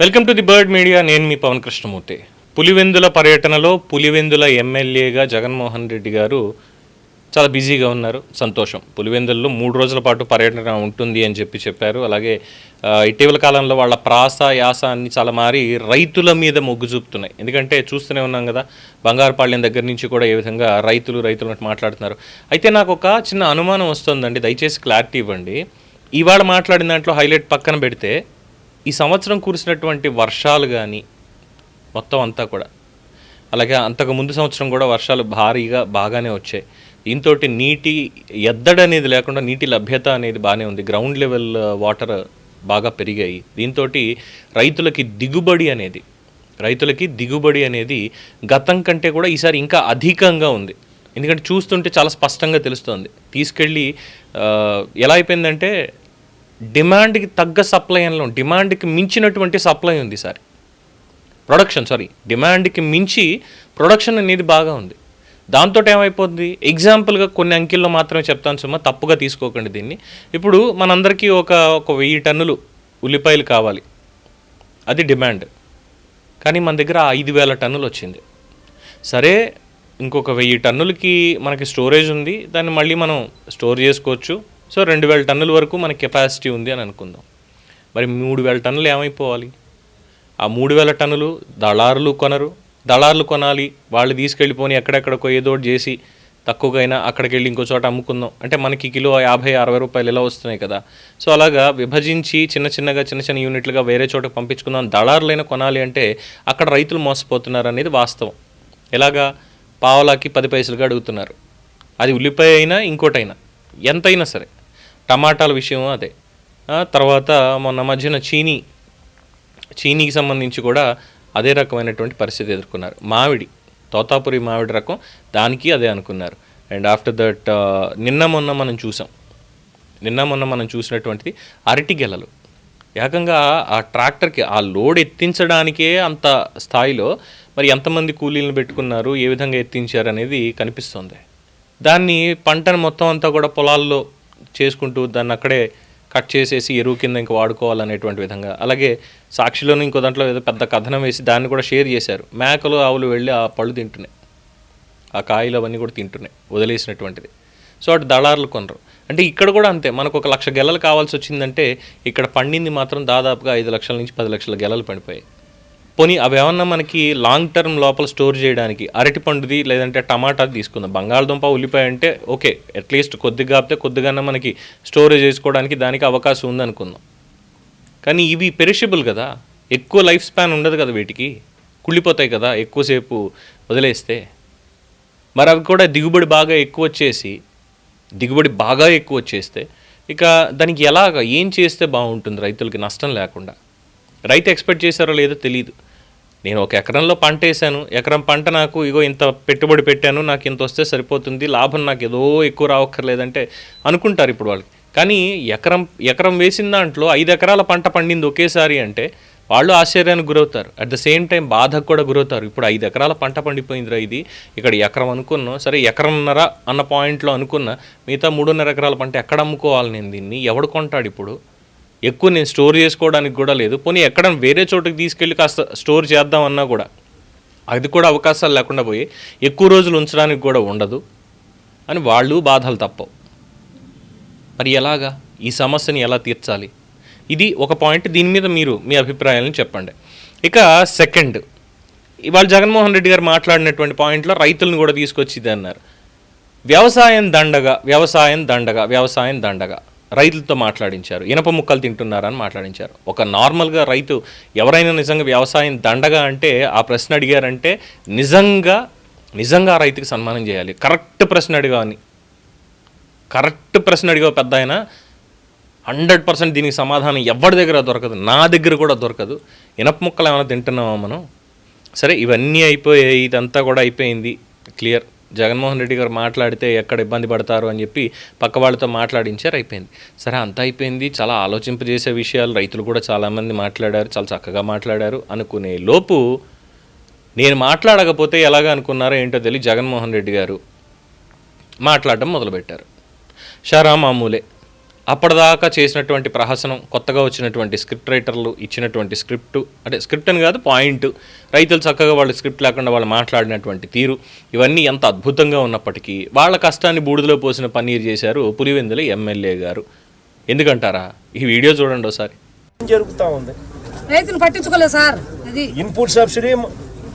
Welcome to the bird media. నేను మీ పవన్ కృష్ణమూర్తి. పులివెందుల పర్యటనలో పులివెందుల ఎమ్మెల్యేగా జగన్మోహన్ రెడ్డి గారు చాలా బిజీగా ఉన్నారు. సంతోషం. పులివెందుల్లో మూడు రోజుల పాటు పర్యటన ఉంటుంది అని చెప్పి చెప్పారు. అలాగే ఇటీవల కాలంలో వాళ్ళ ప్రాస యాస అన్ని చాలా మారి రైతుల మీద మొగ్గు చూపుతున్నాయి. ఎందుకంటే చూస్తూనే ఉన్నాం కదా బంగారుపాళ్యం దగ్గర నుంచి కూడా ఏ విధంగా రైతులు రైతులు మాట్లాడుతున్నారు. అయితే నాకు ఒక చిన్న అనుమానం వస్తుందండి. దయచేసి క్లారిటీ ఇవ్వండి. ఇవాళ మాట్లాడిన దాంట్లో హైలైట్ పక్కన పెడితే ఈ సంవత్సరం కురిసినటువంటి వర్షాలు కానీ మొత్తం అంతా కూడా అలాగే అంతకు ముందు సంవత్సరం కూడా వర్షాలు భారీగా బాగానే వచ్చాయి. దీంతో నీటి ఎద్దడి అనేది లేకుండా నీటి లభ్యత అనేది బాగానే ఉంది. గ్రౌండ్ లెవెల్ వాటర్ బాగా పెరిగాయి. దీంతో రైతులకి దిగుబడి అనేది రైతులకి దిగుబడి అనేది గతం కంటే కూడా ఈసారి ఇంకా అధికంగా ఉంది. ఎందుకంటే చూస్తుంటే చాలా స్పష్టంగా తెలుస్తుంది. తీసుకెళ్ళి ఎలా అయిపోయిందంటే డిమాండ్కి తగ్గ సప్లై అనలో. డిమాండ్కి మించినటువంటి సప్లై ఉంది సార్. ప్రొడక్షన్ సారీ డిమాండ్కి మించి ప్రొడక్షన్ అనేది బాగా ఉంది. దాంతో ఏమైపోతుంది ఎగ్జాంపుల్గా కొన్ని అంకెల్లో మాత్రమే చెప్తాను సుమా తప్పుగా తీసుకోకండి దీన్ని. ఇప్పుడు మనందరికీ ఒక ఒక వెయ్యి టన్నులు ఉల్లిపాయలు కావాలి. అది డిమాండ్. కానీ మన దగ్గర ఐదు వేల టన్నులు వచ్చింది. సరే ఇంకొక వెయ్యి టన్నులకి మనకి స్టోరేజ్ ఉంది. దాన్ని మళ్ళీ మనం స్టోర్ చేసుకోవచ్చు. సో రెండు వేల టన్నుల వరకు మన కెపాసిటీ ఉంది అని అనుకుందాం. మరి మూడు వేల టన్నులు ఏమైపోవాలి? ఆ మూడు వేల టన్నులు దళారులు కొనరు. దళారులు కొనాలి. వాళ్ళు తీసుకెళ్ళిపోని ఎక్కడెక్కడికో ఏదో చేసి తక్కువగా అయినా అక్కడికి వెళ్ళి ఇంకో చోట అమ్ముకుందాం. అంటే మనకి కిలో యాభై అరవై రూపాయలు ఇలా వస్తున్నాయి కదా. సో అలాగా విభజించి చిన్న చిన్నగా చిన్న చిన్న యూనిట్లుగా వేరే చోటకి పంపించుకుందాం. దళారులైనా కొనాలి అంటే అక్కడ రైతులు మోసపోతున్నారు అనేది వాస్తవం. ఎలాగా? పావలాకి పది పైసలుగా అడుగుతున్నారు. అది ఉల్లిపాయ అయినా ఇంకోటైనా. ఎంతైనా సరే. టమాటాల విషయం అదే. తర్వాత మొన్న మధ్యన చీనీ చీనీకి సంబంధించి కూడా అదే రకమైనటువంటి పరిస్థితి ఎదుర్కొన్నారు. మామిడి తోతాపురి మామిడి రకం దానికి అదే అనుకున్నారు. అండ్ ఆఫ్టర్ దట్ నిన్న మొన్న మనం చూసాం. నిన్న మొన్న మనం చూసినటువంటిది అరటి గెలలు. ఏకంగా ఆ ట్రాక్టర్కి ఆ లోడ్ ఎత్తించడానికే అంత స్థాయిలో మరి ఎంతమంది కూలీలను పెట్టుకున్నారు ఏ విధంగా ఎత్తించారు అనేది కనిపిస్తుంది. దాన్ని పంటను మొత్తం అంతా కూడా పొలాల్లో చేసుకుంటూ దాన్ని అక్కడే కట్ చేసేసి ఎరువు కింద ఇంకా వాడుకోవాలనేటువంటి విధంగా. అలాగే సాక్షిలోని ఇంకో దాంట్లో ఏదో పెద్ద కథనం వేసి దాన్ని కూడా షేర్ చేశారు. మేకలు ఆవులు వెళ్ళి ఆ పళ్ళు తింటున్నాయి. ఆ కాయలు అవన్నీ కూడా తింటున్నాయి వదిలేసినటువంటిది. సో అటు దళారులు కొనరు. అంటే ఇక్కడ కూడా అంతే. మనకు ఒక లక్ష గెలలు కావాల్సి వచ్చిందంటే ఇక్కడ పండింది మాత్రం దాదాపుగా ఐదు లక్షల నుంచి పది లక్షల గెలలు పడిపోయాయి. పోనీ అవి ఏమన్నా మనకి లాంగ్ టర్మ్ లోపల స్టోర్ చేయడానికి అరటి పండుది లేదంటే టమాటాది తీసుకుందాం. బంగాళదుంప ఉల్లిపాయ అంటే ఓకే అట్లీస్ట్ కొద్దిగా ఆపితే కొద్దిగానే మనకి స్టోరేజ్ చేసుకోవడానికి దానికి అవకాశం ఉందనుకుందాం. కానీ ఇవి పెరిషబుల్ కదా. ఎక్కువ లైఫ్ స్పాన్ ఉండదు కదా వీటికి. కుళ్ళిపోతాయి కదా ఎక్కువసేపు వదిలేస్తే. మరి అవి కూడా దిగుబడి బాగా ఎక్కువ వచ్చేసి దిగుబడి బాగా ఎక్కువ వచ్చేస్తే ఇక దానికి ఎలాగ ఏం చేస్తే బాగుంటుంది రైతులకి నష్టం లేకుండా? రైతు ఎక్స్పెక్ట్ చేశారో లేదో తెలియదు నేను ఒక ఎకరంలో పంట వేసాను ఎకరం పంట నాకు ఇగో ఇంత పెట్టుబడి పెట్టాను నాకు ఇంత వస్తే సరిపోతుంది లాభం నాకు ఏదో ఎక్కువ రావక్కర్లేదంటే అనుకుంటారు ఇప్పుడు వాళ్ళకి కానీ ఎకరం ఎకరం వేసిన దాంట్లో ఐదు ఎకరాల పంట పండింది ఒకేసారి అంటే వాళ్ళు ఆశ్చర్యానికి గురవుతారు. అట్ ద సేమ్ టైం బాధకు కూడా గురవుతారు. ఇప్పుడు ఐదు ఎకరాల పంట పండిపోయిందిరా ఇది ఇక్కడ ఎకరం అనుకున్నాం. సరే ఎకరంన్నర అన్న పాయింట్లో అనుకున్నా మిగతా మూడున్నర ఎకరాల పంట ఎక్కడ అమ్ముకోవాలి నేను దీన్ని? ఎవడు కొంటాడు ఇప్పుడు? ఎక్కువ నేను స్టోర్ చేసుకోవడానికి కూడా లేదు. పోనీ ఎక్కడ వేరే చోటుకి తీసుకెళ్ళి కాస్త స్టోర్ చేద్దాం అన్నా కూడా అది కూడా అవకాశాలు లేకుండా పోయి ఎక్కువ రోజులు ఉంచడానికి కూడా ఉండదు అని వాళ్ళు బాధలు తప్పవు. మరి ఎలాగా? ఈ సమస్యని ఎలా తీర్చాలి? ఇది ఒక పాయింట్. దీని మీద మీరు మీ అభిప్రాయాలను చెప్పండి. ఇక సెకండ్ ఇవాళ జగన్మోహన్ రెడ్డి గారు మాట్లాడినటువంటి పాయింట్లో రైతులను కూడా తీసుకొచ్చింది అన్నారు. వ్యవసాయం దండగా వ్యవసాయం దండగా వ్యవసాయం దండగా. రైతులతో మాట్లాడించారు. ఇనప ముక్కలు తింటున్నారని మాట్లాడించారు. ఒక నార్మల్గా రైతు ఎవరైనా నిజంగా వ్యవసాయం దండగా అంటే ఆ ప్రశ్న అడిగారంటే నిజంగా నిజంగా ఆ రైతుకి సన్మానం చేయాలి. కరెక్ట్ ప్రశ్న అడిగా అని కరెక్ట్ ప్రశ్న అడిగా పెద్ద ఆయన. హండ్రెడ్ పర్సెంట్ దీనికి సమాధానం ఎవరి దగ్గర దొరకదు. నా దగ్గర కూడా దొరకదు. ఇనప ముక్కలు ఏమైనా తింటున్నామా మనం? సరే ఇవన్నీ అయిపోయాయి. ఇదంతా కూడా అయిపోయింది. క్లియర్. జగన్మోహన్ రెడ్డి గారు మాట్లాడితే ఎక్కడ ఇబ్బంది పడతారు అని చెప్పి పక్క వాళ్ళతో మాట్లాడించారు అయిపోయింది. సరే అంతా అయిపోయింది. చాలా ఆలోచింపజేసే విషయాలు రైతులు కూడా చాలామంది మాట్లాడారు చాలా చక్కగా మాట్లాడారు. అనుకునే లోపు నేను మాట్లాడకపోతే ఎలాగ అనుకున్నారో ఏంటో తెలియదు జగన్మోహన్ రెడ్డి గారు మాట్లాడడం మొదలుపెట్టారు. షరా మామూలే అప్పటిదాకా చేసినటువంటి ప్రహసనం కొత్తగా వచ్చినటువంటి స్క్రిప్ట్ రైటర్లు ఇచ్చినటువంటి స్క్రిప్ట్ అంటే స్క్రిప్ట్ అని కాదు పాయింట్ రైతులు చక్కగా వాళ్ళ స్క్రిప్ట్ లేకుండా వాళ్ళు మాట్లాడినటువంటి తీరు ఇవన్నీ ఎంత అద్భుతంగా ఉన్నప్పటికీ వాళ్ళ కష్టాన్ని బూడిదలో పోసిన పన్నీర్ చేశారు పులివెందుల ఎమ్మెల్యే గారు. ఎందుకంటారా? ఈ వీడియో చూడండి ఒకసారి. జరుగుతూ ఉంది? రైతులు పట్టించుకోలేదు సార్. అది ఇన్పుట్ సబ్సిడీ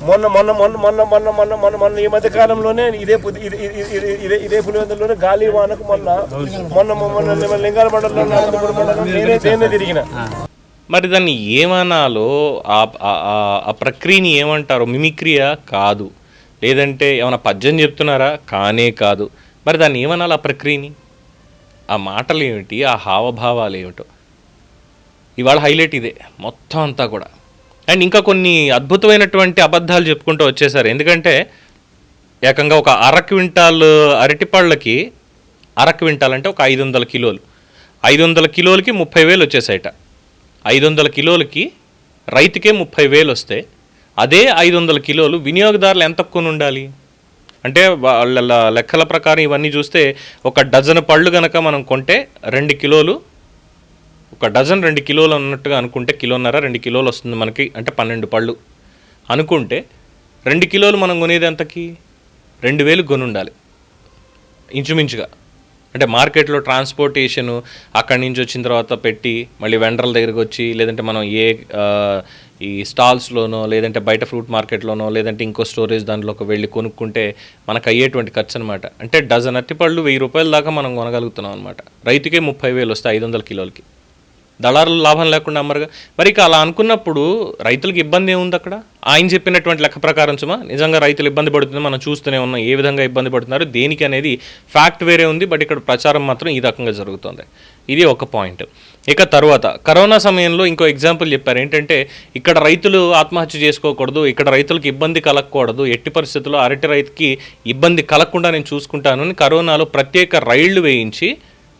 మొన్న మొన్న మొన్న మొన్న మొన్న మొన్న మొన్న మొన్న ఈ మధ్య కాలంలోనే ఇదే ఇది- ఇది- పులివెందులోనే గాలి వానకు మొన్న మొన్న మొన్న లింగాల మండలంలో నేనే నేనే తిరిగిన మరి దాన్ని ఏమనాలో ఆ- ఆ- ఆ- ఆ ప్రక్రియని ఏమంటారు మిమిక్రియా కాదు లేదంటే ఏమైనా పద్యం చెప్తున్నారా కానే కాదు మరి దాన్ని ఏమనాలి ఆ ప్రక్రియని ఆ మాటలు ఏమిటి ఆ హావభావాలు ఏమిటో ఇవాళ హైలైట్ ఇదే మొత్తం అంతా కూడా అండ్ ఇంకా కొన్ని అద్భుతమైనటువంటి అబద్ధాలు చెప్పుకుంటూ వచ్చేసారు. ఎందుకంటే ఏకంగా ఒక అర క్వింటాల్ అరటిపళ్ళకి అర క్వింటాల్ అంటే ఒక ఐదు వందల కిలోలు. ఐదు వందల కిలోలకి ముప్పై వేలు వచ్చేసాయట. ఐదు వందల కిలోలకి రైతుకే ముప్పై వేలు వస్తే అదే ఐదు వందల కిలోలు వినియోగదారులు ఎంత కొని ఉండాలి? అంటే వాళ్ళ లెక్కల ప్రకారం ఇవన్నీ చూస్తే ఒక డజన్ పళ్ళు కనుక మనం కొంటే రెండు కిలోలు ఒక డజన్ రెండు కిలోలు అన్నట్టుగా అనుకుంటే కిలోన్నర రెండు కిలోలు వస్తుంది మనకి అంటే పన్నెండు పళ్ళు. అనుకుంటే రెండు కిలోలు మనం కొనేది ఎంతకి? రెండు వేలు కొనుండాలి. ఇంచుమించుగా. అంటే మార్కెట్లో ట్రాన్స్పోర్టేషను అక్కడి నుంచి వచ్చిన తర్వాత పెట్టి మళ్ళీ వెండర్ల దగ్గరికి వచ్చి లేదంటే మనం ఏ ఈ స్టాల్స్లోనో లేదంటే బయట ఫ్రూట్ మార్కెట్లోనో లేదంటే ఇంకో స్టోరేజ్ దాంట్లోకి వెళ్ళి కొనుక్కుంటే మనకు అయ్యేటువంటి ఖర్చు అనమాట అంటే డజన్ అరటిపళ్ళు వెయ్యి రూపాయల దాకా మనం కొనగలుగుతున్నాం అనమాట రైతుకే ముప్పై వేలు వస్తాయి ఐదు వందల కిలోలకి. దళారులు లాభం లేకుండా అమ్మరుగా. మరి ఇక అలా అనుకున్నప్పుడు రైతులకు ఇబ్బంది ఏముంది అక్కడ? ఆయన చెప్పినటువంటి లెక్క ప్రకారం సుమా నిజంగా రైతులు ఇబ్బంది పడుతుంది మనం చూస్తూనే ఉన్నాం ఏ విధంగా ఇబ్బంది పడుతున్నారు దేనికి అనేది ఫ్యాక్ట్ వేరే ఉంది బట్ ఇక్కడ ప్రచారం మాత్రం ఈ రకంగా జరుగుతుంది. ఇది ఒక పాయింట్. ఇక తర్వాత కరోనా సమయంలో ఇంకో ఎగ్జాంపుల్ చెప్పారు ఏంటంటే ఇక్కడ రైతులు ఆత్మహత్య చేసుకోకూడదు ఇక్కడ రైతులకు ఇబ్బంది కలగకూడదు ఎట్టి పరిస్థితుల్లో అరటి రైతుకి ఇబ్బంది కలగకుండా నేను చూసుకుంటాను అని కరోనాలో ప్రత్యేక రైళ్ళు వేయించి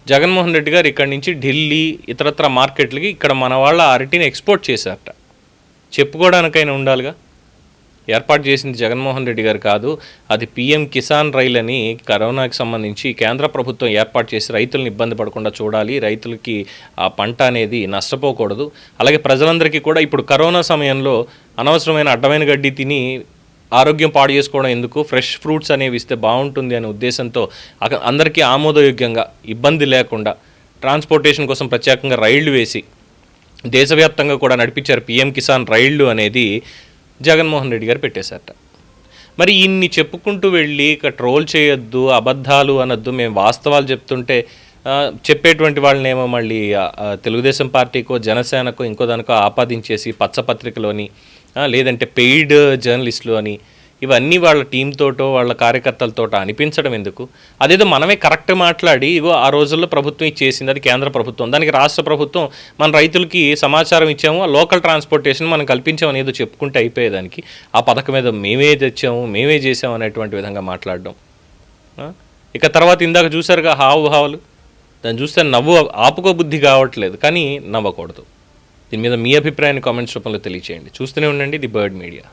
జగన్మోహన్ రెడ్డి గారు ఇక్కడి నుంచి ఢిల్లీ ఇతరత్ర మార్కెట్లకి ఇక్కడ మన వాళ్ళ అరటిని ఎక్స్పోర్ట్ చేశారట. చెప్పుకోవడానికైనా ఉండాలిగా? ఏర్పాటు చేసింది జగన్మోహన్ రెడ్డి గారు కాదు అది పీఎం కిసాన్ రైల్ అని కరోనాకి సంబంధించి కేంద్ర ప్రభుత్వం ఏర్పాటు చేసి రైతులను ఇబ్బంది పడకుండా చూడాలి రైతులకి ఆ పంట అనేది నష్టపోకూడదు. అలాగే ప్రజలందరికీ కూడా ఇప్పుడు కరోనా సమయంలో అనవసరమైన అడ్డమైన గడ్డి తిని ఆరోగ్యం పాడు చేసుకోవడం ఎందుకు? ఫ్రెష్ ఫ్రూట్స్ అనేవి ఇస్తే బాగుంటుంది అనే ఉద్దేశంతో అందరికీ ఆమోదయోగ్యంగా ఇబ్బంది లేకుండా ట్రాన్స్పోర్టేషన్ కోసం ప్రత్యేకంగా రైళ్ళు వేసి దేశవ్యాప్తంగా కూడా నడిపించారు పిఎం కిసాన్ రైళ్ళు అనేది జగన్మోహన్ రెడ్డి గారు పెట్టేశారట. మరి ఇన్ని చెప్పుకుంటూ వెళ్ళి ఇక ట్రోల్ చేయొద్దు అబద్ధాలు అనొద్దు మేము వాస్తవాలు చెప్తుంటే చెప్పేటువంటి వాళ్ళనేమో మళ్ళీ తెలుగుదేశం పార్టీకో జనసేనకో ఇంకో దానికో ఆపాదించేసి పచ్చపత్రికలోని లేదంటే పెయిడ్ జర్నలిస్టులు అని ఇవన్నీ వాళ్ళ టీంతోటో వాళ్ళ కార్యకర్తలతోటో అనిపించడం ఎందుకు? అదేదో మనమే కరెక్ట్ మాట్లాడి ఇగో ఆ రోజుల్లో ప్రభుత్వం ఇచ్చేసింది అది కేంద్ర ప్రభుత్వం. దానికి రాష్ట్ర ప్రభుత్వం మన రైతులకి సమాచారం ఇచ్చాము లోకల్ ట్రాన్స్పోర్టేషన్ మనం కల్పించామని ఏదో చెప్పుకుంటే అయిపోయేదానికి. ఆ పథకం మీద మేమే తెచ్చాము మేమే చేసాము అనేటువంటి విధంగా మాట్లాడడం. ఇక తర్వాత ఇందాక చూసారుగా హావులు దాన్ని చూస్తే నవ్వు ఆపుకో బుద్ధి కావట్లేదు కానీ నవ్వకూడదు. దీని మీద మీ అభిప్రాయాన్ని కామెంట్స్ రూపంలో తెలియచేయండి. చూస్తూనే ఉండండి ది బర్డ్ మీడియా.